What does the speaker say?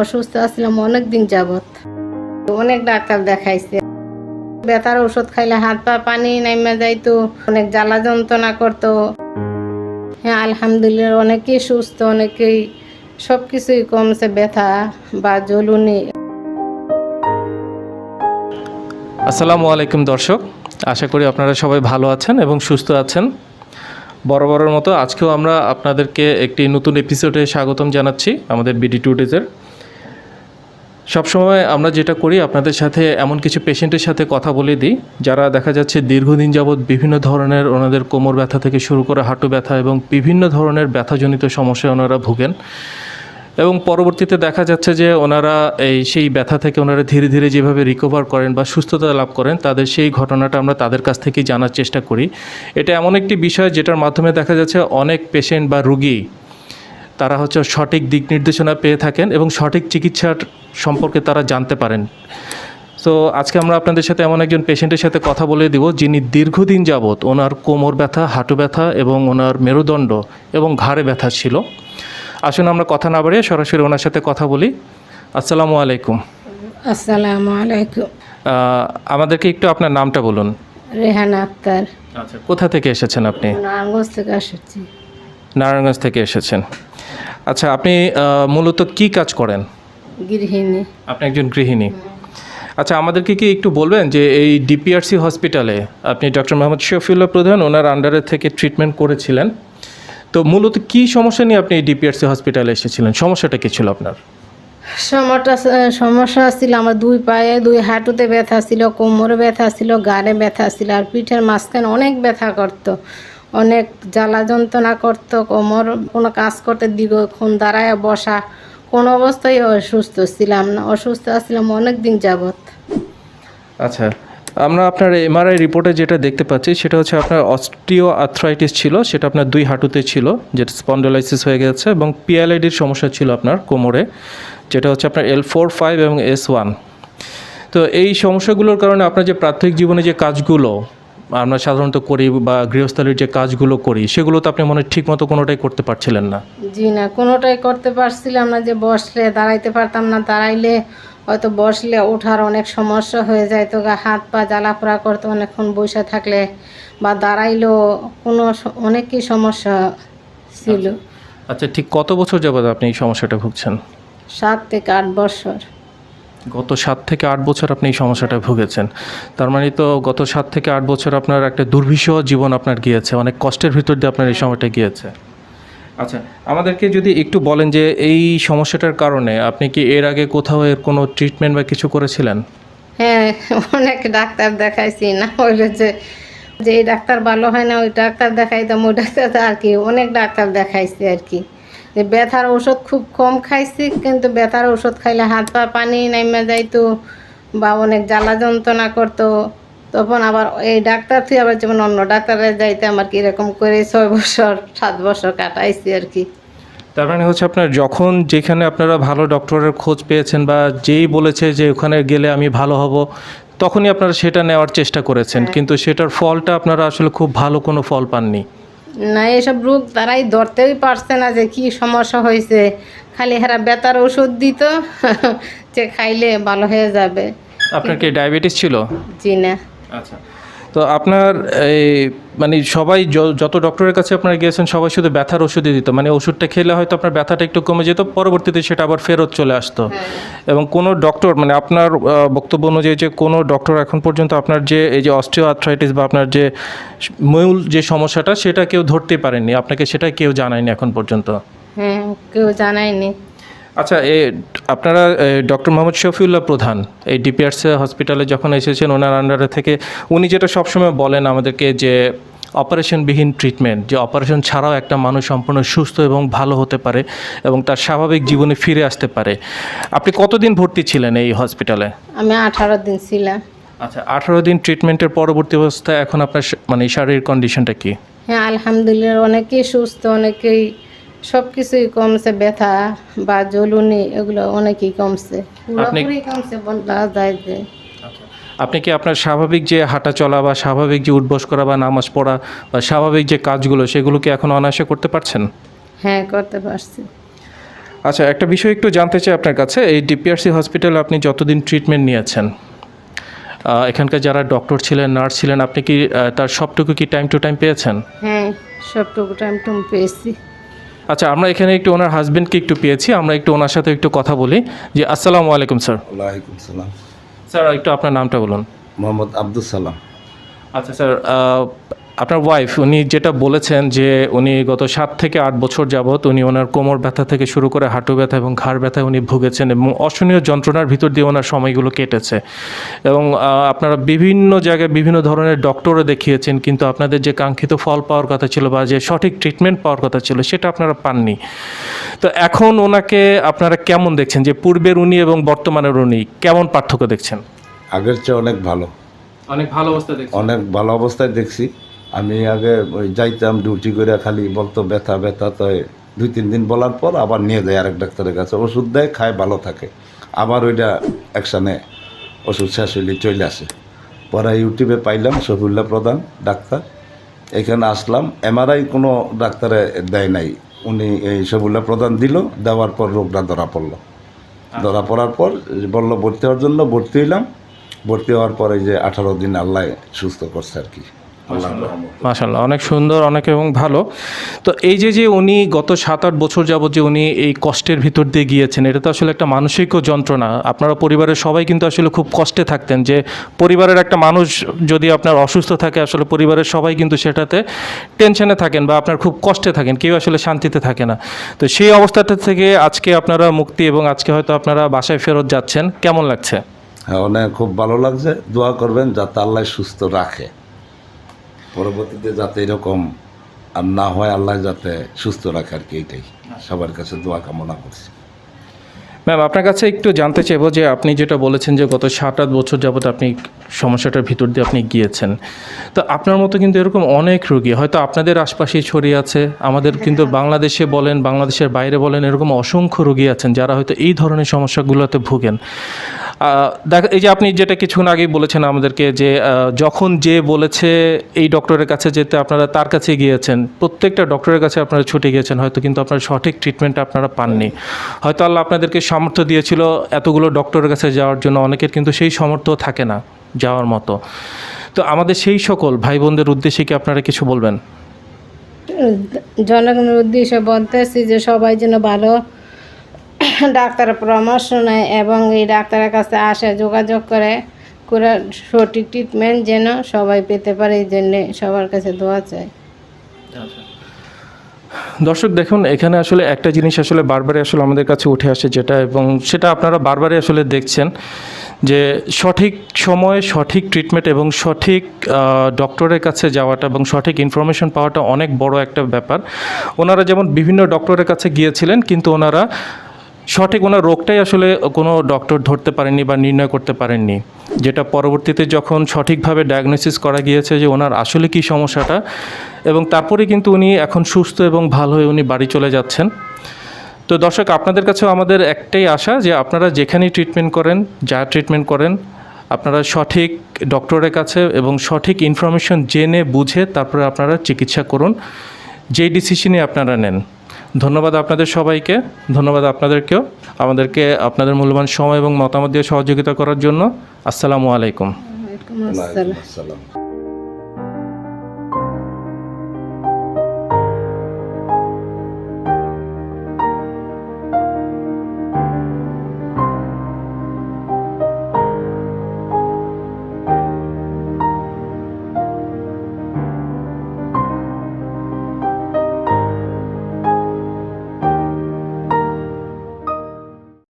অসুস্থ আসছিলাম অনেক দিন যাবত অনেক ডাক্তার দেখাইছে। ব্যথার ওষুধ খাইলে হাত পা পানি নাইমা যাইতো, অনেক জ্বালা যন্ত্রণা করতো। হ্যাঁ আলহামদুলিল্লাহ অনেকেই সুস্থ, অনেকেই সব কিছুই কমছে, ব্যথা বা জ্বলুনি। আসসালামু আলাইকুম দর্শক, আশা করি আপনারা সবাই ভালো আছেন এবং সুস্থ আছেন। বরাবরের মতো আজকেও আমরা আপনাদেরকে একটি নতুন এপিসোডে স্বাগতম জানাচ্ছি আমাদের বিডি টু ডেজের সবসময় আমরা যেটা করি, আপনাদের সাথে এমন কিছু পেশেন্টের সাথে কথা বলে দিই, যারা দেখা যাচ্ছে দীর্ঘদিন যাবৎ বিভিন্ন ধরনের ওনাদের কোমর ব্যথা থেকে শুরু করে হাঁটু ব্যথা এবং বিভিন্ন ধরনের ব্যথাজনিত সমস্যায় ওনারা ভুগেন। এবং পরবর্তীতে দেখা যাচ্ছে যে ওনারা এই সেই ব্যথা থেকে ওনারা ধীরে ধীরে যেভাবে রিকভার করেন বা সুস্থতা লাভ করেন, তাদের সেই ঘটনাটা আমরা তাদের কাছ থেকেই জানার চেষ্টা করি। এটা এমন একটি বিষয় যেটার মাধ্যমে দেখা যাচ্ছে অনেক পেশেন্ট বা রুগী তারা হচ্ছে সঠিক দিক নির্দেশনা পেয়ে থাকেন এবং সঠিক চিকিৎসার সম্পর্কে তারা জানতে পারেন। তো আজকে আমরা আপনাদের সাথে এমন একজন পেশেন্টের সাথে কথা বলে দিব যিনি দীর্ঘদিন যাবৎ ওনার কোমর ব্যথা হাঁটু ব্যথা এবং ওনার মেরুদণ্ড এবং ঘাড়ে ব্যথা ছিল। আসুন আমরা কথা না বাড়িয়ে সরাসরি ওনার সাথে কথা বলি। আসসালামু আলাইকুম। আসসালামু আলাইকুম। আমাদেরকে একটু আপনার নামটা বলুন। রেহানা আক্তার। আচ্ছা কোথা থেকে এসেছেন আপনি? নারায়ণগঞ্জ থেকে আসছি নারায়ণগঞ্জ থেকে এসেছেন। আচ্ছা আপনি মূলত কি কাজ করেন? গৃহিণী। আপনি একজন গৃহিণী। আচ্ছা আমাদেরকে কি একটু বলবেন যে এই ডিপিআরসি হসপিটালে আপনি ডক্টর মোহাম্মদ শফিউল্লাহ প্রধান ওনার আন্ডারে থেকে ট্রিটমেন্ট করেছিলেন। তো মূলত কি সমস্যা নিয়ে আপনি এই ডিপিআরসি হসপিটালে এসেছিলেন? সমস্যাটা কি ছিল আপনার? সমস্যা সমস্যা ছিল আমার দুই পায়ে দুই হাঁটুতে ব্যথা ছিল কোমরে ব্যথা ছিল গাড়ে ব্যথা ছিল আর পিঠের মাঝখানে অনেক ব্যথা করত। অনেক জ্বালা যন্ত্রণা করতো, কোমর কোনো কাজ করতে দীর্ঘক্ষণ দাঁড়ায় বসা। কোনো অবস্থায় অসুস্থ ছিলাম না, অসুস্থ ছিলাম অনেক দিন যাবত আচ্ছা আমরা আপনার এমআরআই রিপোর্টে যেটা দেখতে পাচ্ছি, সেটা হচ্ছে আপনার অস্টিও আর্থ্রাইটিস ছিল, সেটা আপনার দুই হাঁটুতে ছিল, যেটা স্পন্ডোলাইসিস হয়ে গেছে এবং পিএলআইডির সমস্যা ছিল আপনার কোমরে, যেটা হচ্ছে আপনার এল ফোর ফাইভ এবং এস ওয়ান তো এই সমস্যাগুলোর কারণে আপনার যে প্রাথমিক জীবনে যে কাজগুলো আমরা সাধারণত করি বা গৃহস্থালির যে কাজগুলো করি সেগুলো তো আপনি মনে ঠিক মতো কোনোটাই করতে পারছিলেন না। জি না কোনোটাই করতে পারছিলাম না যে বসলে দাঁড়াইতে পারতাম না দাঁড়াইলে হয়তো বসলে ওঠার অনেক সমস্যা হয়ে যায় তো গা হাত পা জ্বালাফোড়া করতে অনেকক্ষণ বসে থাকলে বা দাঁড়াইলেও কোনো অনেকই সমস্যা ছিল। আচ্ছা ঠিক কত বছর যাবত আপনি এই সমস্যাটা ভুগছেন? সাত থেকে আট বছর। গত সাত থেকে আট বছর আপনি এই সমস্যাটা ভুগেছেন। তার মানে তো গত সাত থেকে আট বছর আপনার একটা দুর্বিষহ জীবন আপনার গিয়েছে, অনেক কষ্টের ভিতর দিয়ে আপনার এই সময়টা গিয়েছে। আচ্ছা আমাদেরকে যদি একটু বলেন যে এই সমস্যাটার কারণে আপনি কি এর আগে কোথাও এর কোনো ট্রিটমেন্ট বা কিছু করেছিলেন? হ্যাঁ অনেক ডাক্তার দেখাইছি, না হইলে যে যে ডাক্তার ভালো হয় না ওই ডাক্তার দেখাইতাম ওই ডাক্তার আর কি অনেক ডাক্তার দেখাইছি আর কি। যে ব্যথার ওষুধ খুব কম খাইছি কিন্তু ব্যথার ওষুধ খাইলে হাত পা পানি নাইমা যাইতো বা অনেক জ্বালা যন্ত্রণা করতো। তখন আবার এই ডাক্তার থেকে আবার যেমন অন্য ডাক্তারে যাইতে আমার কি এরকম করে ছয় বছর সাত বছর কাটাইছি আর কি। তার মানে হচ্ছে আপনার যখন যেখানে আপনারা ভালো ডক্টরের খোঁজ পেয়েছেন বা যেই বলেছে যে ওখানে গেলে আমি ভালো হব তখনই আপনারা সেটা নেওয়ার চেষ্টা করেছেন। কিন্তু সেটার ফলটা আপনারা আসলে খুব ভালো কোনো ফল পাননি। না এসব রোগ তারাই ধরতেই পারছে না যে কি সমস্যা হয়েছে। খালি হেরা বেতার ওষুধ দিত যে খাইলে ভালো হয়ে যাবে। আপনার কি ডায়াবেটিস ছিল? জি না। আচ্ছা। তো আপনার এই মানে সবাই যত ডক্টরের কাছে আপনারা গিয়েছেন সবাই শুধু ব্যথার ওষুধই দিত। মানে ওষুধটা খেলে হয়তো আপনার ব্যথাটা একটু কমে যেত পরবর্তীতে সেটা আবার ফেরত চলে আসতো। এবং কোনো ডক্টর মানে আপনার বক্তব্য অনুযায়ী যে কোনো ডক্টর এখন পর্যন্ত আপনার যে এই যে অস্ট্রিও আর্থ্রাইটিস বা আপনার যে মূল যে সমস্যাটা সেটা কেউ ধরতে পারেননি। আপনাকে সেটা কেউ জানায়নি এখন পর্যন্ত। হ্যাঁ কেউ জানায়নি। আচ্ছা এ আপনারা ডক্টর মোহাম্মদ শফিউল্লাহ প্রধান এই ডিপিআরসি হসপিটালে যখন এসেছেন ওনার আন্ডারে থেকে উনি যেটা সবসময় বলেন আমাদেরকে যে অপারেশনবিহীন ট্রিটমেন্ট যে অপারেশন ছাড়াও একটা মানুষ সম্পূর্ণ সুস্থ এবং ভালো হতে পারে এবং তার স্বাভাবিক জীবনে ফিরে আসতে পারে। আপনি কতদিন ভর্তি ছিলেন এই হসপিটালে আমি আঠারো দিন ছিলাম। আচ্ছা আঠারো দিন ট্রিটমেন্টের পরবর্তী অবস্থায় এখন আপনার মানে শারীরিক কন্ডিশনটা কি? হ্যাঁ আলহামদুলিল্লাহ অনেকেই সুস্থ অনেকেই সব কিছুই কমছে ব্যথা বা জ্বলুনি এগুলো অনেকই কমছে। পুরোপুরি কমছে বলা যায় যে। আপনি কি আপনার স্বাভাবিক যে হাঁটা চলা বা স্বাভাবিক যে উঠবস করা বা নামাজ পড়া বা স্বাভাবিক যে কাজগুলো সেগুলো কি এখন অনায়াসে করতে পারছেন? হ্যাঁ করতে পারছি। আচ্ছা একটা বিষয় একটু জানতে চাই আপনার কাছে। এই ডিপিআরসি হসপিটালে আপনি যতদিন ট্রিটমেন্ট নিয়েছেন এখানকার যারা ডক্টর ছিলেন নার্স ছিলেন আপনি কি তার সবটুকু কি টাইম টু টাইম পেয়েছেন? হ্যাঁ সবটুকু টাইম টুম পেয়েছি। আচ্ছা আমরা এখানে একটু ওনার হাজবেন্ডকে একটু পেয়েছি আমরা একটু ওনার সাথে একটু কথা বলি। যে আসসালামু আলাইকুম স্যার। ওয়ালাইকুম সালাম। স্যার একটু আপনার নামটা বলুন। মোহাম্মদ আব্দুল সালাম। আচ্ছা স্যার আপনার ওয়াইফ উনি যেটা বলেছেন যে উনি গত সাত থেকে আট বছর যাবৎ উনি ওনার কোমর ব্যথা থেকে শুরু করে হাঁটু ব্যথা এবং ঘাড় ব্যথায় উনি ভুগেছেন এবং অসহনীয় যন্ত্রণার ভিতর দিয়ে ওনার সময়গুলো কেটেছে। এবং আপনারা বিভিন্ন জায়গায় বিভিন্ন ধরনের ডক্টরও দেখিয়েছেন কিন্তু আপনাদের যে কাঙ্ক্ষিত ফল পাওয়ার কথা ছিল বা যে সঠিক ট্রিটমেন্ট পাওয়ার কথা ছিল সেটা আপনারা পাননি। তো এখন ওনাকে আপনারা কেমন দেখছেন? যে পূর্বের উনি এবং বর্তমানের উনি কেমন পার্থক্য দেখছেন? আগের চেয়ে অনেক ভালো। অনেক ভালো অবস্থা দেখছেন অনেক ভালো অবস্থায় দেখছি। আমি আগে ওই যাইতাম ডিউটি করে খালি বলতো, ব্যথা ব্যথা, তো দুই, তিন দিন বলার পর আবার নিয়ে যায় আরেক ডাক্তারের কাছে। ওষুধ দেয়, খায়, ভালো থাকে। আবার ওইটা একসানে ওষুধ শেষ হইলে চলে আসে। পরে ইউটিউবে পাইলাম, শফিউল্লাহ প্রধান, ডাক্তার। এখানে আসলাম, এমআরআই কোনো ডাক্তারে দেয় নাই। উনি এই শফিউল্লাহ প্রধান দিল, দেওয়ার পর রোগটা ধরা পড়ল। ধরা পড়ার পর বলল, ভর্তি হওয়ার জন্য ভর্তি হইলাম। ভর্তি হওয়ার পরে যে আঠারো দিন আল্লাহ সুস্থ করছে আর কি। মাশাল্লাহ অনেক সুন্দর অনেক এবং ভালো। তো এই যে যে উনি গত সাত আট বছর যাবত যে উনি এই কষ্টের ভিতর দিয়ে গিয়েছেন এটা তো আসলে একটা মানসিকও যন্ত্রণা। আপনারা পরিবারের সবাই কিন্তু আসলে খুব কষ্টে থাকতেন যে পরিবারের একটা মানুষ যদি আপনার অসুস্থ থাকে আসলে পরিবারের সবাই কিন্তু সেটাতে টেনশনে থাকেন বা আপনার খুব কষ্টে থাকেন কেউ আসলে শান্তিতে থাকে না। তো সেই অবস্থাটা থেকে আজকে আপনারা মুক্তি এবং আজকে হয়তো আপনারা বাসায় ফেরত যাচ্ছেন। কেমন লাগছে? হ্যাঁ অনেক খুব ভালো লাগছে। দোয়া করবেন যাতে আল্লাহ সুস্থ রাখে। পরবর্তীতে যাতে এরকম আর না হয়, আল্লাহ যাতে সুস্থ রাখে আর কি এটাই সবার কাছে দোয়া কামনা করছি। ম্যাম, আপনার কাছে একটু জানতে চাইব যে আপনি যেটা বলেছেন যে গত সাত আট বছর যাবত আপনি সমস্যাটার ভিতর দিয়ে আপনি গিয়েছেন। তো আপনার মতো কিন্তু এরকম অনেক রোগী, হয়তো আপনাদের আশপাশেই ছড়িয়ে আছে। আমাদের কিন্তু বাংলাদেশে বলেন, বাংলাদেশের বাইরে বলেন, এরকম অসংখ্য রোগী আছেন যারা হয়তো এই ধরনের সমস্যাগুলোতে ভোগেন। দেখ এই যে আপনি যেটা কিছুক্ষণ আগেই বলেছেন আমাদেরকে যে যখন যে বলেছে এই ডক্টরের কাছে যেতে আপনারা তার কাছে গিয়েছেন, প্রত্যেকটা ডক্টরের কাছে আপনারা ছুটে গিয়েছেন, হয়তো কিন্তু আপনারা সঠিক ট্রিটমেন্ট আপনারা পাননি। হয়তো আল্লাহ আপনাদেরকে সামর্থ্য দিয়েছিল এতগুলো ডক্টরের কাছে যাওয়ার জন্য, অনেকের কিন্তু সেই সামর্থ্য থাকে না যাওয়ার মতো। তো আমাদের সেই সকল ভাই বোনদের উদ্দেশ্যে কি আপনারা কিছু বলবেন? জনগণের উদ্দেশ্যে বলতেছি যে সবাই যেন ভালো ডাক্তারের পরামর্শ নেয় এবং এই ডাক্তারের কাছে আসে, যোগাযোগ করে করে সঠিক ট্রিটমেন্ট যেন সবাই পেতে পারে, এই জন্যে সবার কাছে দোয়া চাই দর্শক, দেখুন, এখানে আসলে একটা জিনিস আসলে বারবারই আসলে আমাদের কাছে উঠে আসে যেটা এবং সেটা আপনারা বারবারই আসলে দেখছেন যে সঠিক সময়ে সঠিক ট্রিটমেন্ট এবং সঠিক ডক্টরের কাছে যাওয়াটা এবং সঠিক ইনফরমেশন পাওয়াটা অনেক বড় একটা ব্যাপার। ওনারা যেমন বিভিন্ন ডক্টরের কাছে গিয়েছিলেন, কিন্তু ওনারা সঠিক ওনার রোগটাই আসলে কোনো ডক্টর ধরতে পারেননি বা নির্ণয় করতে পারেননি। যেটা পরবর্তীতে যখন সঠিকভাবে ডায়াগনোসিস করা গিয়েছে যে ওনার আসলে কী সমস্যাটা এবং তারপরে কিন্তু উনি এখন সুস্থ এবং ভালো হয়ে উনি বাড়ি চলে যাচ্ছেন। তো দর্শক, আপনাদের কাছেও আমাদের একটাই আশা যে আপনারা যেখানেই ট্রিটমেন্ট করেন, যা ট্রিটমেন্ট করেন, আপনারা সঠিক ডক্টরের কাছে এবং সঠিক ইনফরমেশন জেনে বুঝে তারপরে আপনারা চিকিৎসা করুন। যেই ডিসিশনই আপনারা নেন। ধন্যবাদ আপনাদের সবাইকে ধন্যবাদ আপনাদেরকেও আমাদেরকে আপনাদের মূল্যবান সময় এবং মতামত দিয়ে সহযোগিতা করার জন্য। আসসালামু আলাইকুম। আসসালাম।